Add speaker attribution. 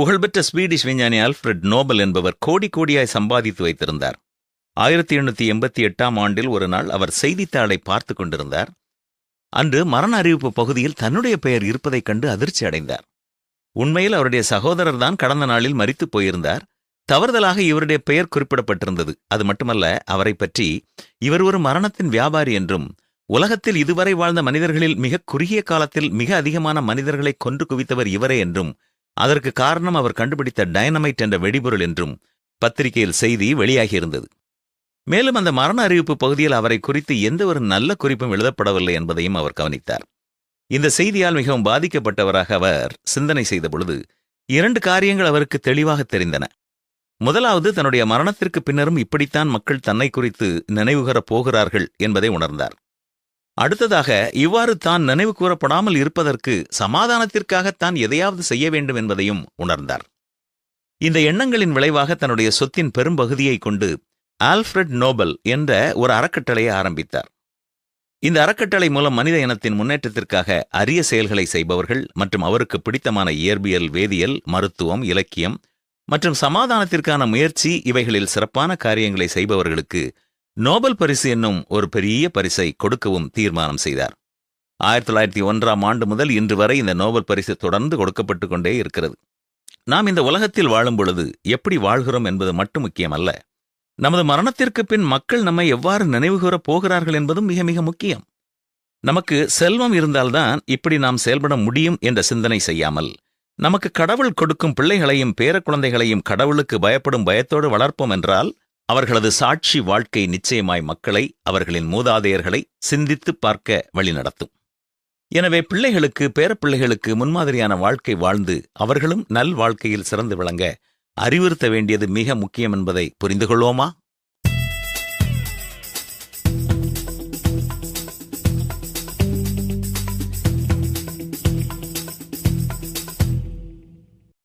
Speaker 1: புகழ்பெற்ற ஸ்வீடிஷ் விஞ்ஞானி Alfred Nobel என்பவர் கோடி கோடியாய் சம்பாதித்து வைத்திருந்தார். ஆயிரத்தி எண்ணூத்தி எண்பத்தி எட்டாம் ஆண்டில் ஒரு நாள் அவர் செய்தித்தாளை பார்த்து கொண்டிருந்தார். அன்று மரண அறிவிப்பு பகுதியில் தன்னுடைய பெயர் இருப்பதைக் கண்டு அதிர்ச்சி அடைந்தார். உண்மையில் அவருடைய சகோதரர் தான் கடந்த நாளில் மறித்து போயிருந்தார். தவறுதலாக இவருடைய பெயர் குறிப்பிடப்பட்டிருந்தது. அது மட்டுமல்ல அவரை பற்றி இவர் ஒரு மரணத்தின் வியாபாரி என்றும் உலகத்தில் இதுவரை வாழ்ந்த மனிதர்களில் மிக குறுகிய காலத்தில் மிக அதிகமான மனிதர்களை கொன்று குவித்தவர் இவரே என்றும் அதற்கு காரணம் அவர் கண்டுபிடித்த டைனமைட் என்ற வெடிபொருள் என்றும் பத்திரிகையில் செய்தி வெளியாகியிருந்தது. மேலும் அந்த மரண அறிவிப்பு பகுதியில் அவரை குறித்து எந்த ஒரு நல்ல குறிப்பும் எழுதப்படவில்லை என்பதையும் அவர் கவனித்தார். இந்த செய்தியால் மிகவும் பாதிக்கப்பட்டவராக அவர் சிந்தனை செய்த பொழுது இரண்டு காரியங்கள் அவருக்கு தெளிவாக தெரிந்தன. முதலாவது தன்னுடைய மரணத்திற்கு பின்னரும் இப்படித்தான் மக்கள் தன்னை குறித்து நினைவுகரப் போகிறார்கள் என்பதை உணர்ந்தார். அடுத்ததாக இவ்வாறு தான் நினைவு கூறப்படாமல் இருப்பதற்கு சமாதானத்திற்காக தான் எதையாவது செய்ய வேண்டும் என்பதையும் உணர்ந்தார். இந்த எண்ணங்களின் விளைவாக தன்னுடைய சொத்தின் பெரும்பகுதியை கொண்டு ஆல்ஃபிரட் நோபல் என்ற ஒரு அறக்கட்டளையை ஆரம்பித்தார். இந்த அறக்கட்டளை மூலம் மனித இனத்தின் முன்னேற்றத்திற்காக அரிய செயல்களை செய்பவர்கள் மற்றும் அவருக்கு பிடித்தமான இயற்பியல் வேதியியல் மருத்துவம் இலக்கியம் மற்றும் சமாதானத்திற்கான முயற்சி இவைகளில் சிறப்பான காரியங்களை செய்பவர்களுக்கு நோபல் பரிசு என்னும் ஒரு பெரிய பரிசை கொடுக்கவும் தீர்மானம் செய்தார். ஆயிரத்தி தொள்ளாயிரத்தி ஒன்றாம் ஆண்டு முதல் இன்று வரை இந்த நோபல் பரிசு தொடர்ந்து கொடுக்கப்பட்டு கொண்டே இருக்கிறது. நாம் இந்த உலகத்தில் வாழும் பொழுது எப்படி வாழ்கிறோம் என்பது மட்டும் முக்கியமல்ல. நமது மரணத்திற்கு பின் மக்கள் நம்மை எவ்வாறு நினைவுகூரப் போகிறார்கள் என்பதும் மிக மிக முக்கியம். நமக்கு செல்வம் இருந்தால்தான் இப்படி நாம் செயல்பட முடியும் என்ற சிந்தனை செய்யாமல் நமக்கு கடவுள் கொடுக்கும் பிள்ளைகளையும் பேரக்குழந்தைகளையும் கடவுளுக்கு பயப்படும் பயத்தோடு வளர்ப்போம் என்றால் அவர்களது சாட்சி வாழ்க்கை நிச்சயமாய் மக்களை அவர்களின் மூதாதையர்களை சிந்தித்துப் பார்க்க வழிநடத்தும் எனவே பிள்ளைகளுக்கு பேரப்பிள்ளைகளுக்கு முன்மாதிரியான வாழ்க்கை வாழ்ந்து அவர்களும் நல் வாழ்க்கையில் சிறந்து விளங்க அறிவுறுத்த வேண்டியது மிக முக்கியம் என்பதை புரிந்து கொள்வோமா